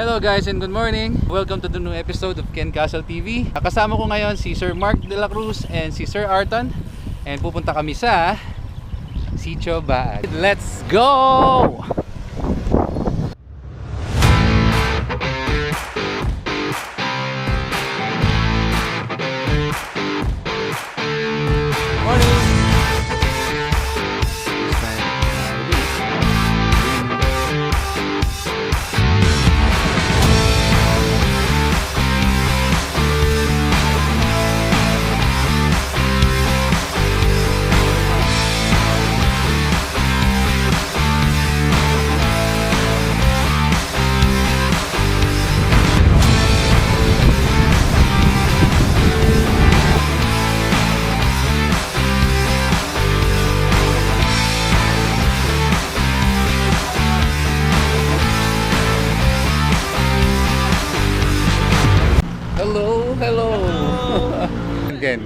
Hello guys and good morning. Welcome to the new episode of Ken Castle TV. Kasama ko ngayon si Sir Mark De La Cruz and si Sir Arton. And pupunta kami sa Sitio Baag. Let's go!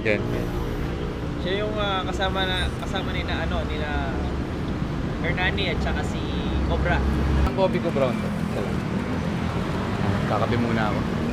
Ken. Siya yung ah, kasama na kasama ni na ano nila Hernani at saka si Cobra. Ang coffee ko brown to. Kakape muna ako.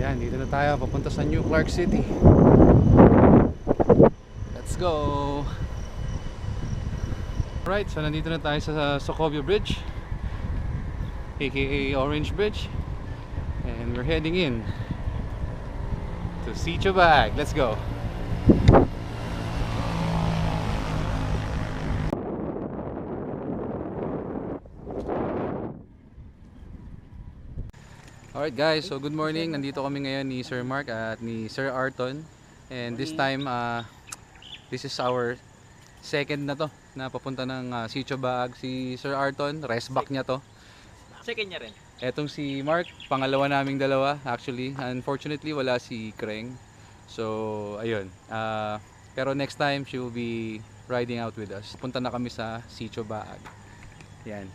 Yan, dito na tayo papunta sa New Clark City. Let's go! Alright, so nandito na tayo sa Sokovia Bridge aka Orange Bridge and we're heading in to Sitio Bag. Let's go! Alright guys, so good morning. Nandito kami ngayon ni Sir Mark at ni Sir Arton. And this time, uh, this is our second na to na papunta ng uh, Sitio Baag. Si Sir Arton, rest back niya to. Second niya rin. Etong si Mark, pangalawa naming dalawa actually. Unfortunately, wala si Kreng. So, ayun. Uh, pero next time, she will be riding out with us. Punta na kami sa Sitio Baag. Yan.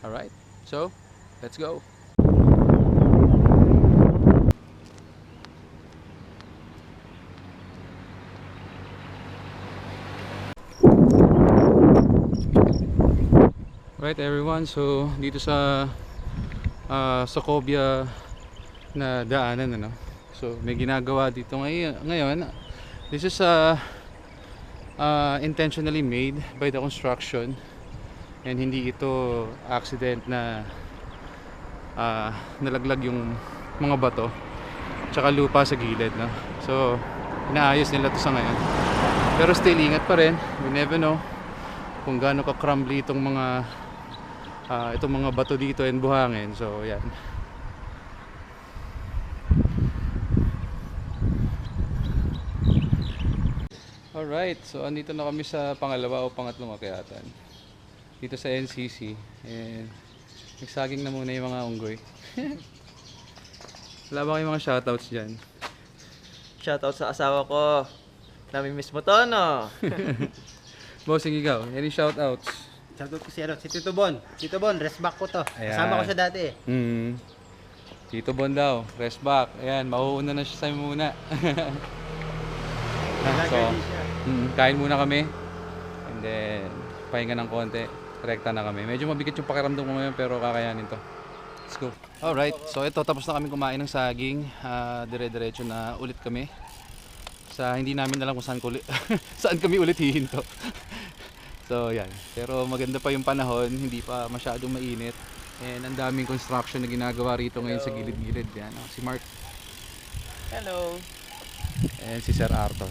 Alright. So, let's go. Right everyone, so dito sa uh, Sokovia na daanan ano. So may ginagawa dito ngayon. ngayon this is uh, uh, intentionally made by the construction and hindi ito accident na uh, nalaglag yung mga bato tsaka lupa sa gilid no. So inaayos nila to sa ngayon. Pero still ingat pa rin. We never know kung gaano ka crumbly itong mga ah, itong mga bato dito and buhangin. So, yan. Alright, so andito na kami sa pangalawa o pangatlong akyatan. Dito sa NCC. And nagsaging na muna yung mga unggoy. Wala ba kayong mga shoutouts dyan? Shoutout sa asawa ko. Namimiss mo to, no? Bossing ikaw, any shoutouts? Shoutout ko si, ano, si Tito Bon. Tito Bon, rest back ko to. Ayan. Kasama ko siya dati. Mm. Tito Bon daw, rest back. Ayan, mauuna na siya sa muna. so, mm, kain muna kami. And then, pahinga ng konti. Rekta na kami. Medyo mabigat yung pakiramdam ko ngayon pero kakayanin to. Let's go. Alright, so ito tapos na kami kumain ng saging. Ah, dire-diretso na ulit kami. Sa hindi namin alam kung saan, kuli, saan kami ulit hihinto. So yan. Pero maganda pa yung panahon, hindi pa masyadong mainit. And ang daming construction na ginagawa rito ngayon sa gilid-gilid. Yan, oh, si Mark Hello. and si Sir Arton.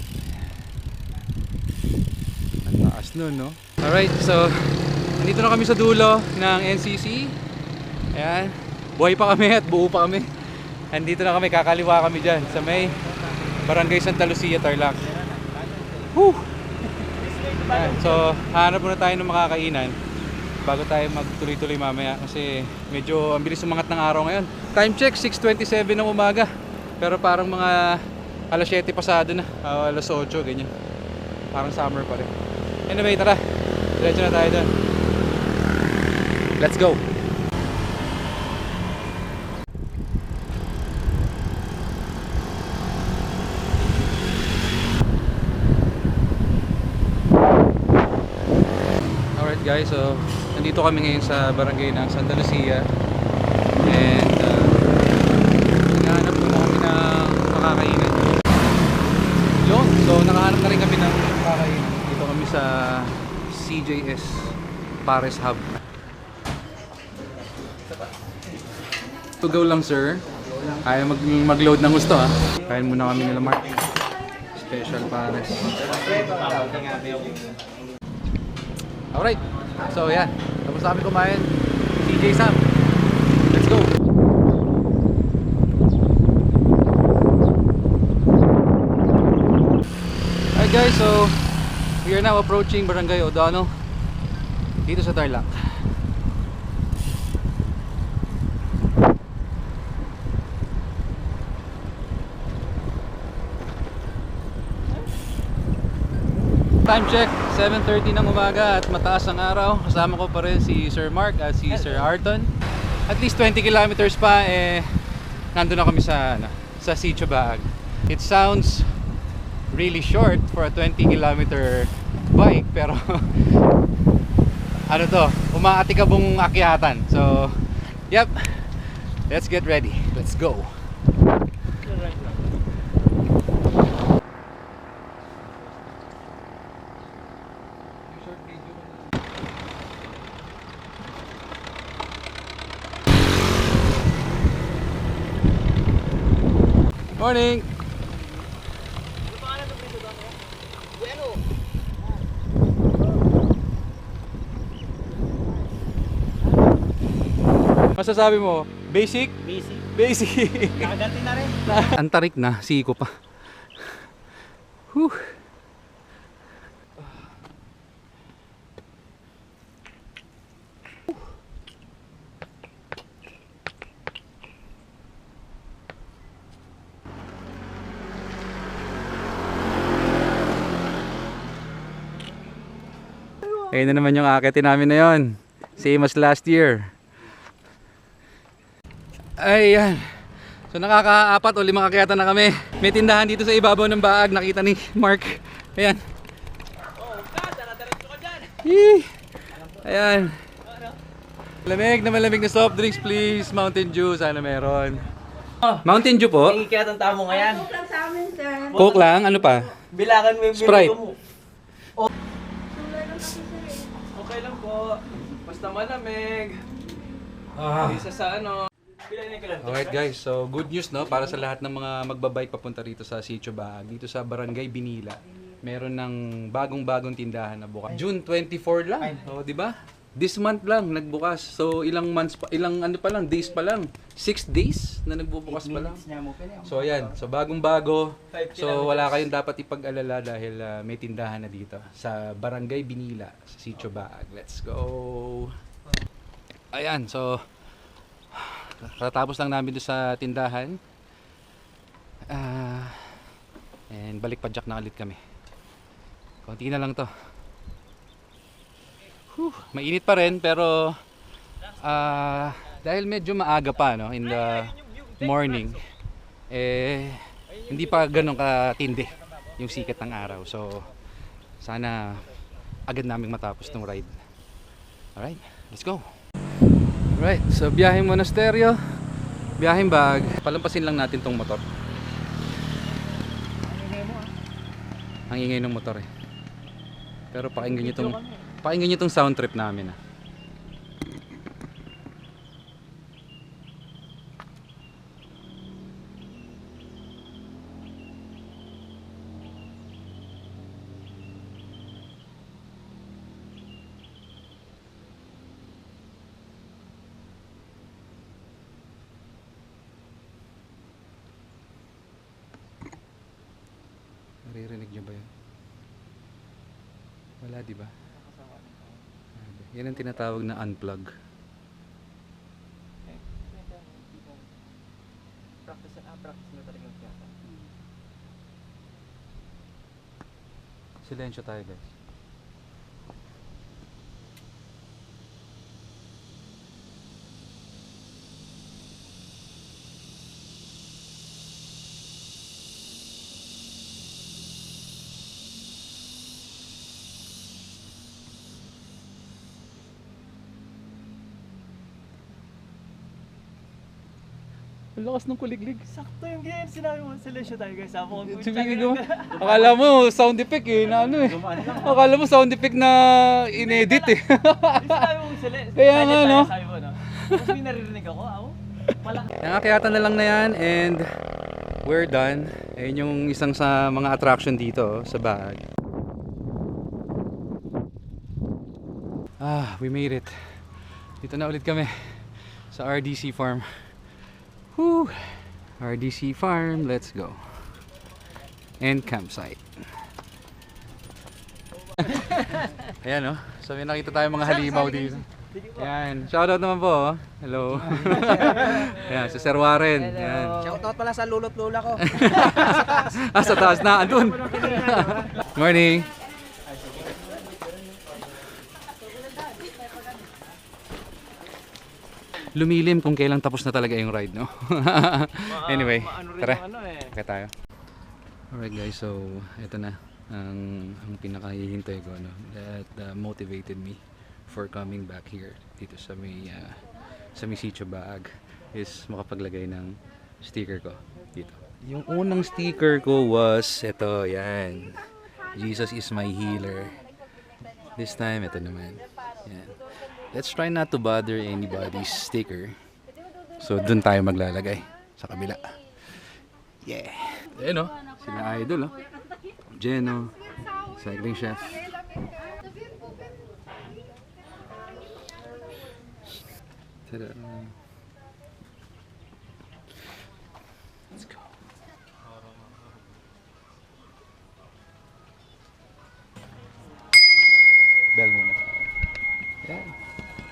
Ang taas nun, no? Alright, so nandito na kami sa dulo ng NCC. Ayan. Buhay pa kami at buo pa kami. Andito na kami, kakaliwa kami dyan sa may Barangay Santa Lucia, Tarlac. Whew! Ayan, so, hanap muna tayo ng makakainan. bago tayo magtuloy-tuloy mamaya kasi medyo ang bilis umangat ng araw ngayon. Time check 6:27 ng umaga. Pero parang mga alas 7 pasado na, ah, alas 8 ganyan. Parang summer pa rin. Anyway, tara. Diretso na tayo doon. Let's go. Alright guys, so nandito kami ngayon sa barangay ng Santa Lucia. And uh, naghahanap muna kami ng makakainan. Yun, so nakahanap na rin kami ng makakainan. Dito kami sa CJS Paris Hub. To go lang sir. Kaya mag mag-load ng gusto ha kain muna kami nila Mark. Special Paris Alright. So yan. Tapos na kami kumain. CJ Sam. Let's go. Alright guys, so we are now approaching Barangay O'Donnell dito sa Tarlac. Time check, 7.30 ng umaga at mataas ang araw. Kasama ko pa rin si Sir Mark at si Sir Arton. At least 20 kilometers pa, eh, nandun na kami sa, ano, sa Sitio Baag. It sounds really short for a 20 kilometer bike, pero ano to, umaatikabong akyatan. So, yep, let's get ready. Let's go. Morning! Masasabi mo, basic? Busy. Basic! Nakaganti na rin. Ang tarik na, siko pa. Whew. Ayun na naman yung akitin namin na yon. Same as last year. Ayan. So nakakaapat o limang akyatan na kami. May tindahan dito sa ibabaw ng baag. Nakita ni Mark. Ayan. Yee. Ayan. Malamig na malamig na soft drinks please. Mountain Dew. Sana meron. Mountain Dew po. Nangikiat ang tamo ngayon. Coke lang sa amin, sir. Coke lang. Ano pa? Bilangan mo yung Sprite. mo. Sugar lang kasi, sir. eh. Okay lang po. Basta malamig. Ah. Isa sa ano. Alright guys, so good news no para sa lahat ng mga magbabike papunta rito sa Sitio Baag, dito sa Barangay Binila. Meron ng bagong-bagong tindahan na bukas. June 24 lang, oh, di ba? This month lang nagbukas. So ilang months pa, ilang ano pa lang, days pa lang. 6 days na nagbubukas pa lang. So ayan, so bagong-bago. So wala kayong dapat ipag-alala dahil ah, may tindahan na dito sa Barangay Binila, sa Sitio Baag. Let's go. Ayan, so Katapos lang namin doon sa tindahan. Ah, and balik pa jack na ulit kami. Konti na lang to. Whew, mainit pa rin pero ah, dahil medyo maaga pa no in the morning eh hindi pa ganun katindi yung sikat ng araw. So sana agad naming matapos tong ride. Alright, let's go. Right, so biyaheng monasteryo, biyaheng bag, palampasin lang natin tong motor. Ang ingay ng motor eh. Pero pakinggan nyo tong, pakinggan nyo tong sound trip namin ah. Naririnig nyo ba yun? Wala, di ba? Yan ang tinatawag na unplug. Practice na, ah, practice na talaga. Silensyo tayo guys. Lakas ng kuliglig. Sakto yung ganyan sinabi mo, silencio tayo guys. Sabi ko, Tumingin ko. Akala mo sound effect eh, na ano eh. Akala mo sound effect na inedit eh. Sabi mo, silencio. Kaya nga, no? Sabi mo, no? Tapos may naririnig ako, ako. Nangakyatan na lang na yan and we're done. Ayun yung isang sa mga attraction dito oh, sa bahag. Ah, we made it. Dito na ulit kami sa RDC Farm. Whew. RDC Farm, let's go. And campsite. Ayan oh. So may nakita tayong mga halimaw dito. Yan. Shoutout naman po. oh. Hello. Yan, si Sir Warren. Yan. Shoutout pala sa lulot lola ko. Ah, sa taas na. Andun. Morning. Lumilim kung kailan tapos na talaga yung ride, no? anyway, tara. ano eh. Kaya tayo. Alright guys, so ito na ang ang pinakahihintay ko ano that uh, motivated me for coming back here dito sa may uh, sa may sitio baag is makapaglagay ng sticker ko dito. Yung unang sticker ko was ito, yan. Jesus is my healer. This time, ito naman. Yan. Let's try not to bother anybody's sticker. So, dun tayo maglalagay sa kabila. Yeah. Ayan o. Sila idol o. Jeno. Cycling chef. Tada.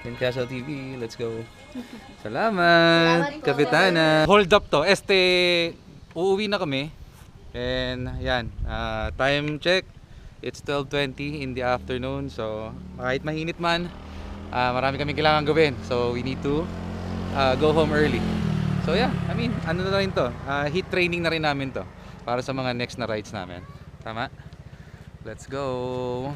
Ken Castle TV, let's go. Salamat, Kapitana. Hold up to. Este, uuwi na kami. And yan, ah, time check. It's 12.20 in the afternoon. So, kahit mahinit man, ah, marami kami kailangan gawin. So, we need to ah, go home early. So, yeah. I mean, ano na rin to? Ah, heat training na rin namin to. Para sa mga next na rides namin. Tama? Let's go.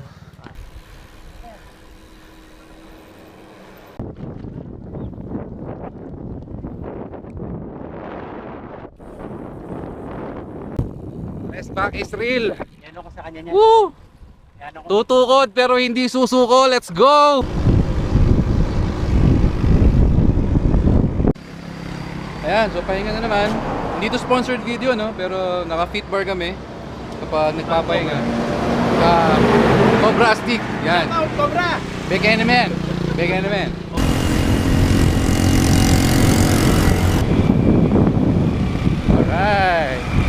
Rest back is real. Yan ako sa kanya niya. Woo! Yan ako. Tutukod pero hindi susuko. Let's go! Ayan, so pahinga na naman. Hindi to sponsored video, no? Pero naka-fit bar kami kapag nagpapahinga. Uh, Cobra stick. Yan. Cobra! Big enemy. Big enemy. Alright.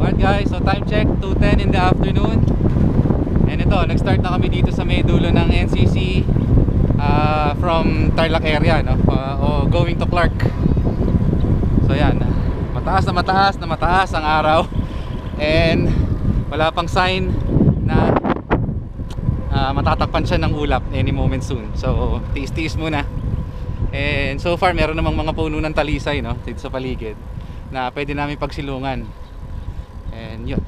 Alright guys, so time check 2.10 in the afternoon. And ito, nag-start na kami dito sa may dulo ng NCC ah, from Tarlac area, no? Ah, o going to Clark. So yan, mataas na mataas na mataas ang araw. And wala pang sign na ah, matatakpan siya ng ulap any moment soon. So, tiis-tiis muna. And so far, meron namang mga puno ng talisay no, dito sa paligid na pwede namin pagsilungan. And yun.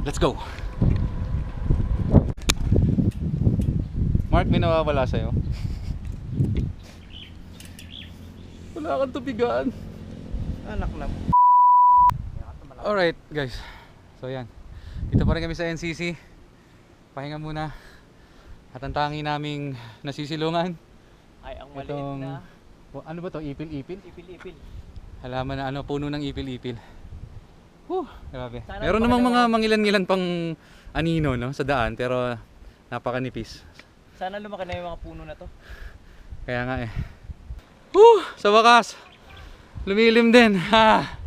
Let's go! Mark, may nawawala sa'yo. Wala kang tubigan. Anak na. Alright guys. So yan. Dito pa rin kami sa NCC. Pahinga muna. At ang tangi naming nasisilungan. Ay, ang maliit Itong, na. Ano ba to? Ipil-ipil? Ipil-ipil. Halaman na ano, puno ng ipil-ipil. Whew, grabe. Sana Meron namang mga magdalawa. mangilan-ngilan pang anino no, sa daan pero napakanipis. Sana lumaki na yung mga puno na to. Kaya nga eh. Whew, sa wakas. Lumilim din. Ha.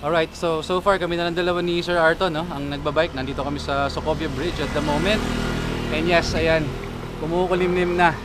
Alright, so so far kami na ng dalawa ni Sir Arton, no? Ang nagbabike. Nandito kami sa Sokovia Bridge at the moment. And yes, ayan, kumukulimlim na.